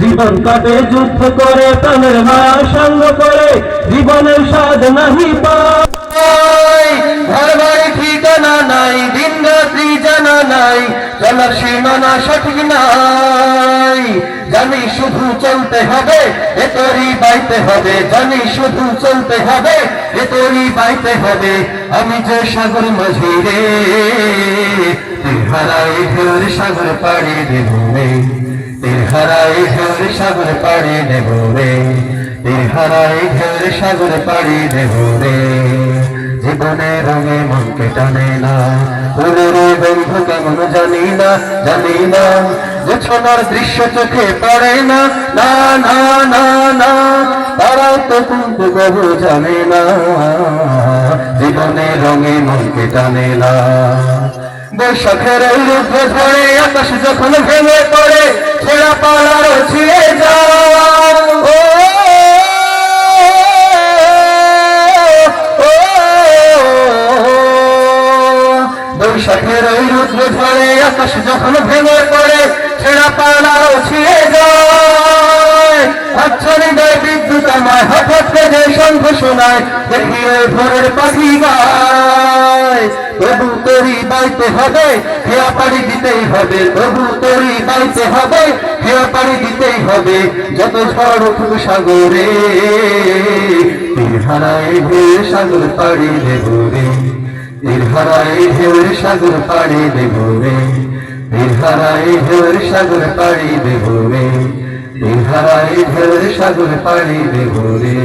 জীবন কাটে, যুদ্ধ করে, প্রাণের মায়া সঙ্গ করে, জীবনের স্বাদ নাহি ঠিকানা নাই, দিন রাত্রি জানা নাই সীমানা সঠিক নাই। জানি শুধু চলতে হবে এ তোরই বাইতে হবে। জানি শুধু চলতে হবে এ তোরই বাইতে হবে। আমি যে সাগর মাঝি রে হারাই সাগর পাড়ি দেব তীর হারাই ঢেউর সাগর পাড়ি দেব রে। তীর হারাই সাগর পাড়ি দেব জীবনে রঙে মনকে টানে না। ফুলের বন্ধু কেমন জানি না জানি না। যে দৃশ্য চোখে পড়ে না। না না না না, তারা জানে না। জীবনে রঙে মনকে টানে না। এই রুদ্র ধরে আকাশ যখন ভেঙে পড়ে ছেড়া পালার ছিঁড়ে যায় ও বৈশাখের ওই রুদ্র ঝড়ে আকাশ যখন ভেঙে পড়ে ছেঁড়া পালাও ছিঁড়ে যায় আচ্ছানি দেয় বিদ্যুৎ আমায় হঠাৎ করে শঙ্খ শোনায় দেখি ওই ভোরের পাখি গায় তরি বাইতে হবে, হেয়া পাড়ি দিতেই হবে। তবু তরি বাইতে হবে, হেয়া পাড়ি দিতেই হবে। যত ঝড় সাগরে হারায় ভেয়ে সাগর পাড়ি দেব রে। তীর হারাই ঢেউর সাগর পাড়ি দেব রে। তীর হারাই ঢেউর সাগর পাড়ি দেব রে। তীর হারাই ঢেউর সাগর পাড়ি দেব রে।